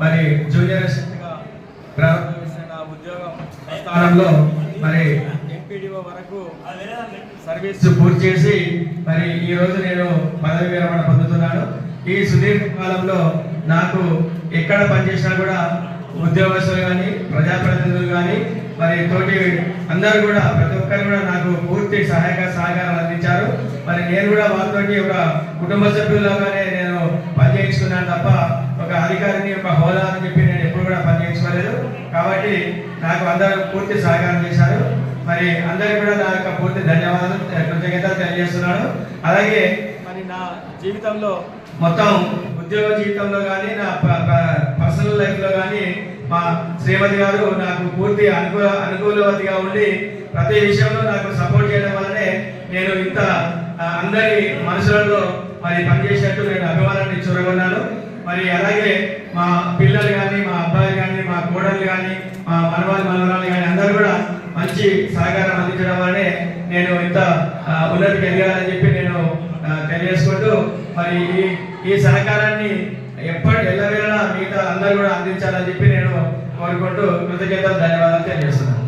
మరి జూనియర్ అసిస్టెంట్గా ప్రారంభించిన నా ఉద్యోగం స్థానంలో మరి ఎంపీడీఓ వరకు సర్వీస్ పూర్తి చేసి మరి ఈ రోజు నేను పదవి విరమణ పొందుతున్నాను. ఈ సుదీర్ఘ కాలంలో నాకు ఎక్కడ పనిచేసినా కూడా ఉద్యోగస్తులు కానీ ప్రజాప్రతినిధులు కానీ మరి తోటి అందరూ కూడా ప్రతి ఒక్కరు కూడా నాకు పూర్తి సహాయక సహకారాలు అందించారు. మరి నేను కూడా వాళ్ళతోటి ఒక కుటుంబ సభ్యుల్లోగానే నేను పనిచేయిస్తున్నాను తప్ప ఒక అధికారిని ఒక హోదా అని చెప్పి నేను ఎప్పుడు కూడా పనిచేసుకోలేదు. కాబట్టి నాకు అందరూ పూర్తి సహకారం చేశారు. మరి అందరికీ కూడా నా యొక్క పూర్తి ధన్యవాదాలు కృతజ్ఞతలు తెలియజేస్తున్నాను. అలాగే మరి నా జీవితంలో మొత్తం ఉద్యోగ జీవితంలో కానీ నా పర్సనల్ లైఫ్లో కానీ మా శ్రీమతి గారు నాకు పూర్తి అనుకూల అనుకూలవతిగా ఉండి ప్రతి విషయంలో నాకు సపోర్ట్ చేయడం వల్లనే నేను ఇంత అందరి మనసులలో మరి పనిచేసినట్టు నేను అభిమానాన్ని చూరగొన్నాను. మరి అలాగే మా పిల్లలు కానీ మా అబ్బాయిలు కానీ మా కోడలు కానీ మా మనవాళ్ళు మనవరాలు కానీ అందరూ కూడా మంచి సహకారం అందించడం వల్లనే నేను ఇంత ఆ, ఉన్నతికి ఎదగాలని చెప్పి నేను తెలియజేసుకుంటూ మరి ఈ ఈ సహకారాన్ని ఎప్పటి ఎల్లవేళ మిగతా అందరూ కూడా అందించాలని చెప్పి నేను కోరుకుంటూ కృతజ్ఞతలు ధన్యవాదాలు తెలియజేస్తున్నాను.